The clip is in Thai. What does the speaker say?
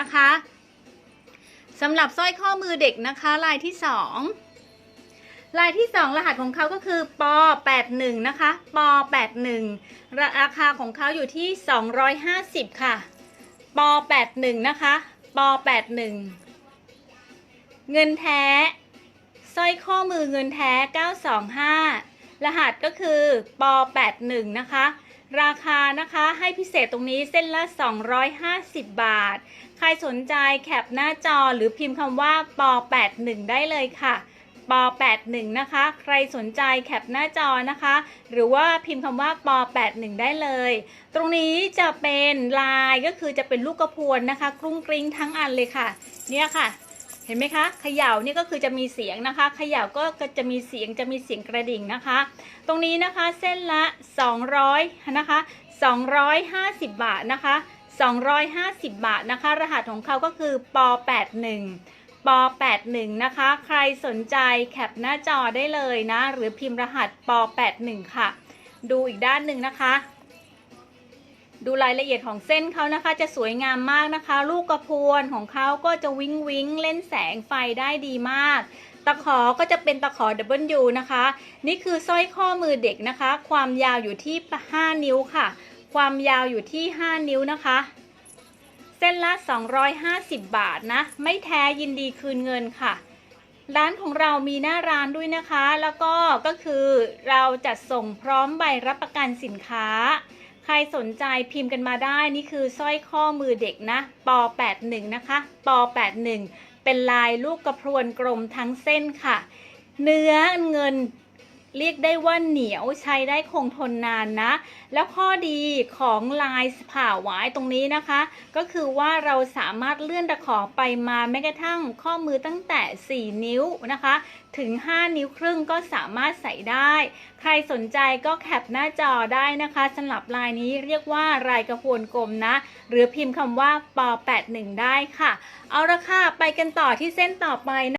นะคะสำหรับสร้อยข้อมือเด็กนะคะ ลายที่สองลายที่สองรหัสของเขาก็คือป81นะคะป81ราคาของเขาอยู่ที่ 250 ค่ะป81นะคะป81เงินแท้สร้อยข้อมือเงินแท้ 925 รหัสก็คือป81นะคะ ราคานะคะให้พิเศษตรงนี้เส้นละ 250 บาท ใครสนใจแคปหน้าจอหรือพิมพ์คำว่าป81ได้เลยค่ะป81นะคะ ใครสนใจแคปหน้าจอนะคะ หรือว่าพิมพ์คำว่าป81ได้เลย ตรงนี้จะเป็นลายก็คือจะเป็นลูกกระพวนนะคะ กรุ้งกริ้งทั้งอันเลยค่ะ เนี่ยค่ะ เห็นไหมคะเขย่านี่ก็คือจะมีเสียงนะคะเขย่าก็จะมีเสียงจะมีเสียงกระดิ่งนะคะ ตรงนี้นะคะเส้นละ 200นะคะ250 บาทนะคะ 250 บาทนะคะ รหัสของเขาก็คือป81ป81นะคะ ใครสนใจแคปหน้าจอได้เลยนะ หรือพิมพ์รหัสป81ค่ะ ดูอีกด้านหนึ่งนะคะ ดูรายละเอียดของเส้นเขานะคะ จะสวยงามมากนะคะ ลูกกระพวนของเขาก็จะวิ้งวิ้งเล่นแสงไฟได้ดีมาก ตะขอก็จะเป็นตะขอ W นะคะ นี่คือสร้อยข้อมือเด็กนะคะ ความยาวอยู่ที่ 5 นิ้วค่ะ ความยาวอยู่ที่ 5 นิ้วนะคะ เส้นละ 250 บาทนะ ไม่แท้ยินดีคืนเงินค่ะร้านของเรามีหน้าร้านด้วยนะคะ แล้วก็ก็คือเราจัดส่งพร้อมใบรับประกันสินค้า ใครสนใจพิมพ์กันมาได้นี่คือสร้อยข้อมือเด็กนะป81นะคะป81เป็นลายลูกกระพรวนกลมทั้งเส้นค่ะ เนื้อเงิน เรียกได้ว่าเหนียวใช้ได้คงทนนานนะ แล้วข้อดีของลายผ่าหวายตรงนี้นะคะ ก็คือว่าเราสามารถเลื่อนตะขอไปมาแม้กระทั่งข้อมือตั้งแต่ 4 นิ้วนะคะ ถึง 5 นิ้วครึ่งก็สามารถใส่ได้ ใครสนใจก็แคปหน้าจอได้นะคะสำหรับลายนี้เรียกว่าลายกระพวนกลมนะ หรือพิมพ์คำว่าป 81 ได้ค่ะ เอาละค่ะ ไปกันต่อที่เส้นต่อไปนะ